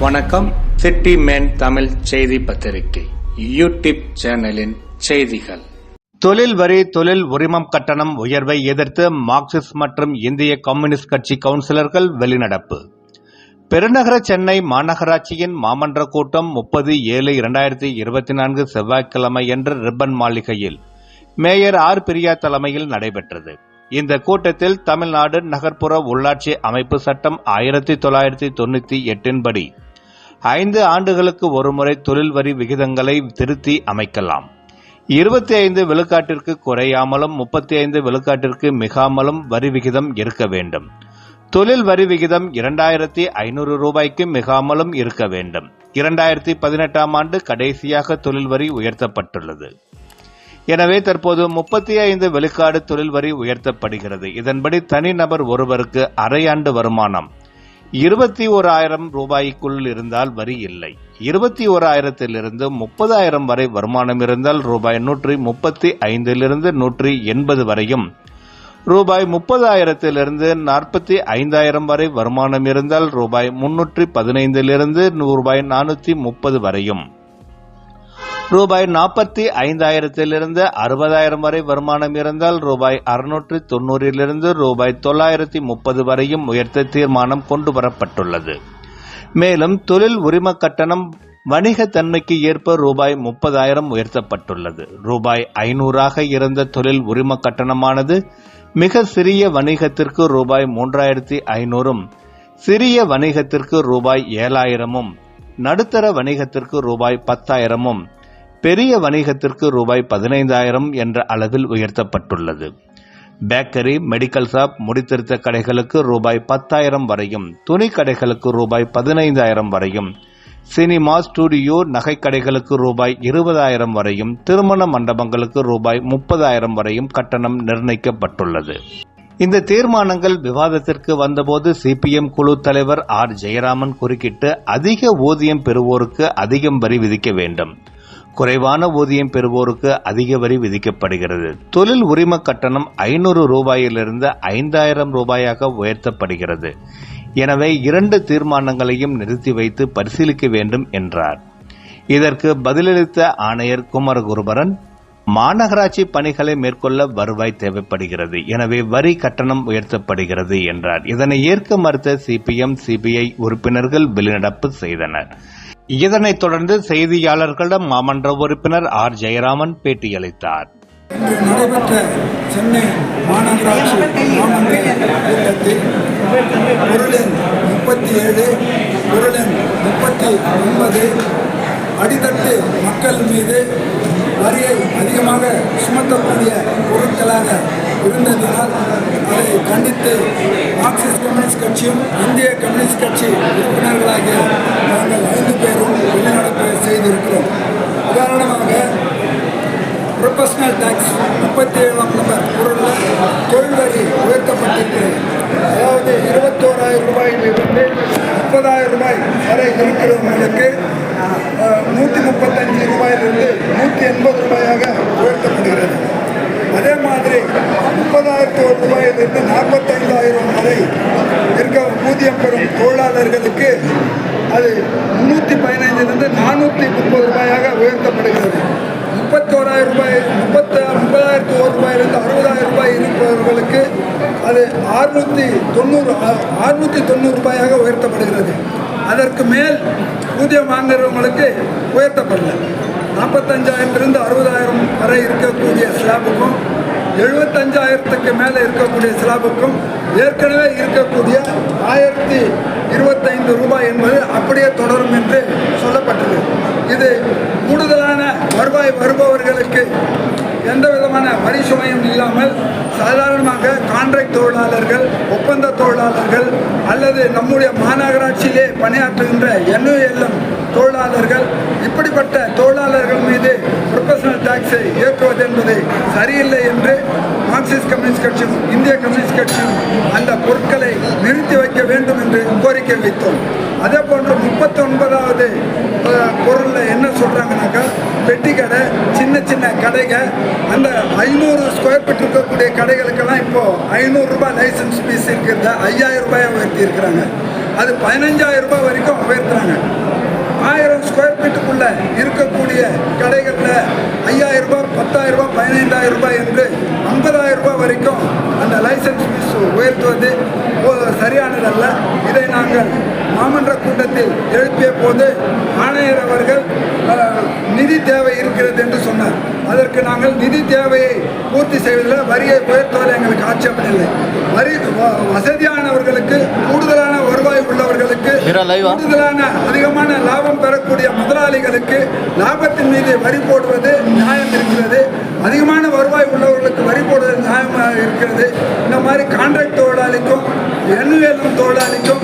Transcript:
வணக்கம். City man Tamil செய்தி பத்திரிகை. யூடியூப் சேனலின் செய்திகள். தொழில் வரி தொழில் உரிமம் கட்டணம் உயர்வை எதிர்த்து மார்க்சிஸ்ட் மற்றும் இந்திய கம்யூனிஸ்ட் கட்சி கவுன்சிலர்கள் வெளிநடப்பு. பெருநகர சென்னை மாநகராட்சியின் மாமன்ற கூட்டம் முப்பது ஏழு இரண்டாயிரத்தி இருபத்தி நான்கு செவ்வாய்க்கிழமை என்று ரிப்பன் மாளிகையில் மேயர் ஆர். பிரியா தலைமையில் நடைபெற்றது. இந்த கூட்டத்தில் தமிழ்நாடு நகர்ப்புற உள்ளாட்சி அமைப்பு சட்டம் ஆயிரத்தி தொள்ளாயிரத்தி தொண்ணூத்தி எட்டின்படி ஐந்து ஆண்டுகளுக்கு ஒருமுறை தொழில் வரி விகிதங்களை திருத்தி அமைக்கலாம். இருபத்தி ஐந்து விழுக்காட்டிற்கு குறையாமலும் முப்பத்தி ஐந்து விழுக்காட்டிற்கு மிகாமலும் வரி விகிதம் இருக்க வேண்டும். தொழில் வரி விகிதம் இரண்டாயிரத்தி ஐநூறு ரூபாய்க்கு மிகாமலும் இருக்க வேண்டும். இரண்டாயிரத்தி பதினெட்டாம் ஆண்டு கடைசியாக தொழில் வரி உயர்த்தப்பட்டுள்ளது. எனவே தற்போது முப்பத்தி ஐந்து விழுக்காடு தொழில் வரி உயர்த்தப்படுகிறது. இதன்படி தனிநபர் ஒருவருக்கு அரையாண்டு வருமானம் இருபத்தி ஓராயிரம் ரூபாய்க்குள் இருந்தால் வரி இல்லை. இருபத்தி ஓராயிரத்திலிருந்து முப்பதாயிரம் வரை வருமானம் இருந்தால் ரூபாய் நூற்றி முப்பத்தி ஐந்திலிருந்து நூற்றி எண்பது வரையும். ரூபாய் முப்பதாயிரத்திலிருந்து நாற்பத்தி ஐந்தாயிரம் வரை வருமானம் இருந்தால் ரூபாய் முன்னூற்றி பதினைந்திலிருந்து ரூபாய் நானூற்றி முப்பது வரையும். ரூபாய் நாற்பத்தி ஐந்தாயிரத்திலிருந்து அறுபதாயிரம் வரை வருமானம் இருந்தால் ரூபாய் அறுநூற்றி தொண்ணூறிலிருந்து ரூபாய் தொள்ளாயிரத்தி முப்பது வரையும் உயர்த்த தீர்மானம் கொண்டு வரப்பட்டுள்ளது. மேலும் தொழில் உரிம கட்டணம் வணிக தன்மைக்கு ஏற்ப ரூபாய் முப்பதாயிரம் உயர்த்தப்பட்டுள்ளது. ரூபாய் ஐநூறாக இருந்த தொழில் உரிம கட்டணமானது மிக சிறிய வணிகத்திற்கு ரூபாய் மூன்றாயிரத்தி ஐநூறும் சிறிய வணிகத்திற்கு ரூபாய் ஏழாயிரமும் நடுத்தர வணிகத்திற்கு ரூபாய் பத்தாயிரமும் பெரிய வணிகத்திற்கு ரூபாய் பதினைந்தாயிரம் என்ற அளவில் உயர்த்தப்பட்டுள்ளது. பேக்கரி மெடிக்கல் ஷாப் முடித்திருத்த கடைகளுக்கு ரூபாய் பத்தாயிரம் வரையும் துணி கடைகளுக்கு ரூபாய் பதினைந்தாயிரம் வரையும் சினிமா ஸ்டுடியோ நகைக்கடைகளுக்கு ரூபாய் இருபதாயிரம் வரையும் திருமண மண்டபங்களுக்கு ரூபாய் முப்பதாயிரம் வரையும் கட்டணம் நிர்ணயிக்கப்பட்டுள்ளது. இந்த தீர்மானங்கள் விவாதத்திற்கு வந்தபோது சிபிஎம் குழு தலைவர் ஆர். ஜெயராமன் குறுக்கிட்டு அதிக ஊதியம் பெறுவோருக்கு அதிகம் வரி விதிக்க வேண்டும். குறைவான ஊதியம் பெறுவோருக்கு அதிக வரி விதிக்கப்படுகிறது. தொழில் உரிம கட்டணம் ஐநூறு ரூபாயிலிருந்து ஐந்தாயிரம் ரூபாயாக உயர்த்தப்படுகிறது. எனவே இரண்டு தீர்மானங்களையும் நிறுத்தி வைத்து பரிசீலிக்க வேண்டும் என்றார். இதற்கு பதிலளித்த ஆணையர் குமரகுருபரன் மாநகராட்சி பணிகளை மேற்கொள்ள வருவாய் தேவைப்படுகிறது. எனவே வரி கட்டணம் உயர்த்தப்படுகிறது என்றார். இதனை ஏற்க மறுத்த சிபிஎம் சிபிஐ உறுப்பினர்கள் வெளிநடப்பு செய்தனர். இதனைத் தொடர்ந்து செய்தியாளர்களிடம் மாமன்ற உறுப்பினர் ஆர். ஜெயராமன் பேட்டியளித்தார். நடைபெற்ற சென்னை மாநகராட்சி மாமன்ற கூட்டத்தில் பொருளின் முப்பத்தி ஏழு பொருளின் முப்பத்தி ஒன்பது அடித்தட்டு மக்கள் மீது வரியை அதிகமாக சுமத்தக்கூடிய பொருட்களாக இருந்ததினால் அதை கண்டித்து மார்க்சிஸ்ட் கம்யூனிஸ்ட் கட்சியும் இந்திய கம்யூனிஸ்ட் கட்சி உறுப்பினர்களாகிய நாங்கள் ஐந்து பேரும் வெளிநடப்பு செய்திருக்கிறோம் உதாரணமாக ப்ரொபஷனல் டேக்ஸ் முப்பத்தி ஏழாம் நம்பர் பொருளில் தொழில் வரி உயர்த்தப்பட்டிருக்கிறது அதாவது முப்பதாயிரம் ரூபாய் வரை இருக்கிறவங்களுக்கு நூற்றி முப்பத்தஞ்சு ரூபாயிலிருந்து நூற்றி எண்பது ரூபாயாக உயர்த்தப்படுகிறது. அதே மாதிரி முப்பதாயிரத்து ஒரு ரூபாயிலிருந்து நாற்பத்தைந்தாயிரம் வரை இருக்க ஊதியம் பெறும் தொழிலாளர்களுக்கு அது முந்நூற்றி பதினைஞ்சிலிருந்து நானூற்றி முப்பது ரூபாயாக உயர்த்தப்படுகிறது. முப்பத்தோராயிரம் ரூபாய் முப்பத்த முப்பதாயிரத்து ஒரு ரூபாயிலிருந்து அறுபதாயிரம் ரூபாய் இருப்பவர்களுக்கு அது அறுநூற்றி தொண்ணூறு அறுநூற்றி தொண்ணூறு ரூபாயாக உயர்த்தப்படுகிறது. அதற்கு மேல் ஊதியம் வாங்குறவங்களுக்கு உயர்த்தப்படல. நாற்பத்தஞ்சாயிரத்திலிருந்து அறுபதாயிரம் வரை இருக்கக்கூடிய ஸ்லாபுக்கும் எழுபத்தஞ்சாயிரத்துக்கு மேலே இருக்கக்கூடிய ஸ்லாபுக்கும் ஏற்கனவே இருக்கக்கூடிய ஆயிரத்தி இருபத்தைந்து ரூபாய் என்பது அப்படியே தொடரும் என்று சொல்லப்பட்டது. இது கூடுதலான வருவாய் வருபவர்களுக்கு எந்த விதமான வரி சுமையும் இல்லாமல் சாதாரணமாக கான்ட்ராக்ட் தொழிலாளர்கள் ஒப்பந்த தொழிலாளர்கள் அல்லது நம்முடைய மாநகராட்சியிலே பணியாற்றுகின்ற என்யூஎல்எம் தொழிலாளர்கள் இப்படிப்பட்ட தொழிலாளர்கள் மீது ப்ரொஃபஷனல் டாக்ஸை இயக்குவது என்பது சரியில்லை என்று மார்க்சிஸ்ட் கம்யூனிஸ்ட் கட்சியும் இந்திய கம்யூனிஸ்ட் கட்சியும் அந்த பொருட்களை நிறுத்தி வைக்க வேண்டும் என்று கோரிக்கை வைத்தோம் அதே போன்று முப்பத்தி ஒன்பதாவது பொருளில் என்ன சொல்கிறாங்கனாக்கா பெட்டி கடை சின்ன கடைகள் அந்த ஐநூறு ஸ்கொயர் ஃபீட் இருக்கக்கூடிய கடைகளுக்கெல்லாம் இப்போது ஐநூறுரூபா லைசன்ஸ் ஃபீஸ் இருக்கிறத? ஐயாயிரம் ரூபாயை உயர்த்தி இருக்கிறாங்க அது பதினஞ்சாயிரம் ரூபாய் வரைக்கும் உயர்த்துறாங்க. ஆயிரம் ஸ்கொயர் ஃபீட்டுக்குள்ளே இருக்கக்கூடிய கடைகளில் ஐயாயிரம் ரூபாய் பத்தாயிரம் ரூபாய் பதினைந்தாயிரம் ரூபாய் என்று ஐம்பதாயிரம் ரூபாய் வரைக்கும் அந்த லைசன்ஸ் ஃபீஸ் உயர்த்துவது சரியானதல்ல. இதை நாங்கள் மாமன்ற கூட்டத்தில் எழுப்பிய போது ஆணையர் அவர்கள் நிதி தேவை இருக்கிறது என்று சொன்னார். அதற்கு நாங்கள் நிதி தேவையை பூர்த்தி செய்வதில் வரியை உயர்த்துவதில் எங்களுக்கு ஆட்சேபம் இல்லை. வரி வசதியானவர்களுக்கு கூடுதலான வருவாய் உள்ளவர்களுக்கு கூடுதலான அதிகமான லாபம் பெறக்கூடிய முதலாளிகளுக்கு லாபத்தின் மீது வரி போடுவது நியாயம் இருக்கிறது. அதிகமான வருவாய் உள்ளவர்களுக்கு வரி போடுவது நியாயமாக இருக்கிறது. இந்த மாதிரி கான்ட்ராக்ட் தொழிலாளிக்கும் எண்ணுவேலும் தொழிலாளிக்கும்